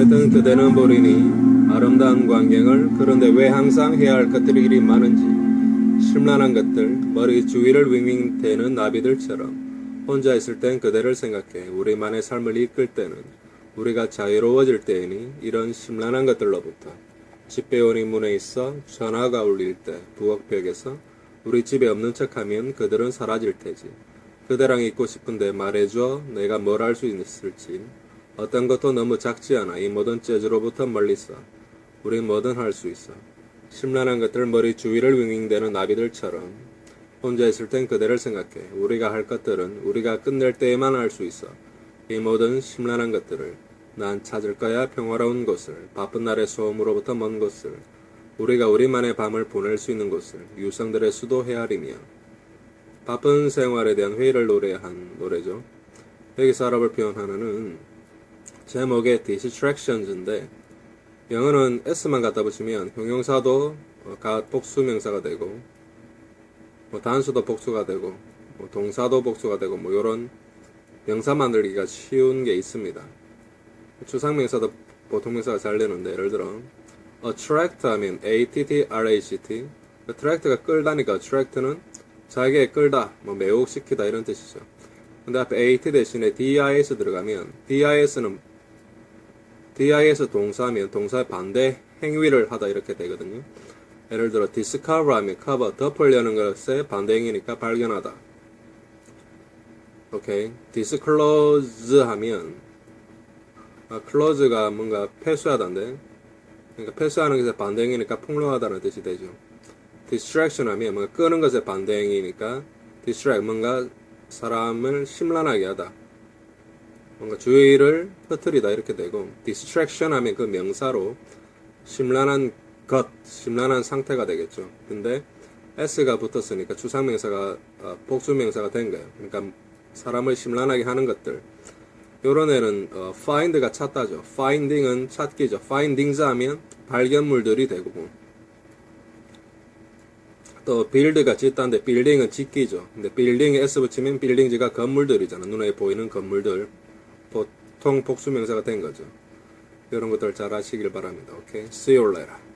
어쨌든 그대는 보리니 아름다운 광경을 그런데 왜 항상 해야 할 것들이 이리 많은지 심란한 것들 머리 주위를 윙윙 대는 나비들처럼 혼자 있을 땐 그대를 생각해 우리만의 삶을 이끌 때는 우리가 자유로워질 때이니 이런 심란한 것들로부터 집배원이 문에 있어 전화가 울릴 때 부엌벽에서 우리 집에 없는 척하면 그들은 사라질 테지. 그대랑 있고 싶은데 말해줘. 내가 뭘 할 수 있을지 어떤 것도 너무 작지 않아. 이 모든 재즈로부터 멀리서 우린 뭐든 할 수 있어. 심란한 것들 머리 주위를 윙윙대는 나비들처럼. 혼자 있을 땐 그대를 생각해. 우리가 할 것들은 우리가 끝낼 때에만 할 수 있어. 이 모든 심란한 것들을 난 찾을 거야 평화로운 곳을. 바쁜 날의 소음으로부터 먼 곳을. 우리가 우리만의 밤을 보낼 수 있는 곳을. 유성들의 수도 헤아리며. 바쁜 생활에 대한 회의를 노래한 노래죠. 여기서 알아볼 표현 하나는 제목에 distractions인데 영어는 s만 갖다 붙이면 형용사도 어, 가 복수명사가 되고 뭐 단수도 복수가 되고 뭐 동사도 복수가 되고 뭐 이런 명사 만들기가 쉬운 게 있습니다. 추상명사도 보통 명사가 잘 되는데 예를 들어 attract 하면 a-t-t-r-a-c-t attract가 끌다니까 attract는 자기에 끌다 뭐 매혹시키다 이런 뜻이죠. 근데 앞에 at 대신에 dis 들어가면 dis는 dis 동사면 동사의 반대 행위를 하다 이렇게 되거든요. 예를 들어 discover 하면 cover 덮으려는 것의 반대 행위니까 발견하다. 오케이. disclose 하면 아, close가 뭔가 폐쇄하다인데 그러니까 폐쇄하는 것의 반대 행위니까 폭로하다는 뜻이 되죠. distraction 하면 뭔가 끄는 것의 반대 행위니까 distract 뭔가 사람을 심란하게 하다. 뭔가 주의를 흐트리다 이렇게 되고 distraction 하면 그 명사로 심란한 것, 심란한 상태가 되겠죠. 근데 s가 붙었으니까 추상명사가 어, 복수명사가 된 거예요. 그러니까 사람을 심란하게 하는 것들. 요런 애는 어, find가 찾다죠. finding은 찾기죠. findings 하면 발견물들이 되고 또 build가 짓다인데 building은 짓기죠. 근데 building에 s 붙이면 building지가 건물들이잖아. 눈에 보이는 건물들. 보통 복수명사가 된 거죠. 이런 것들 잘 아시길 바랍니다. 오케이. See you later.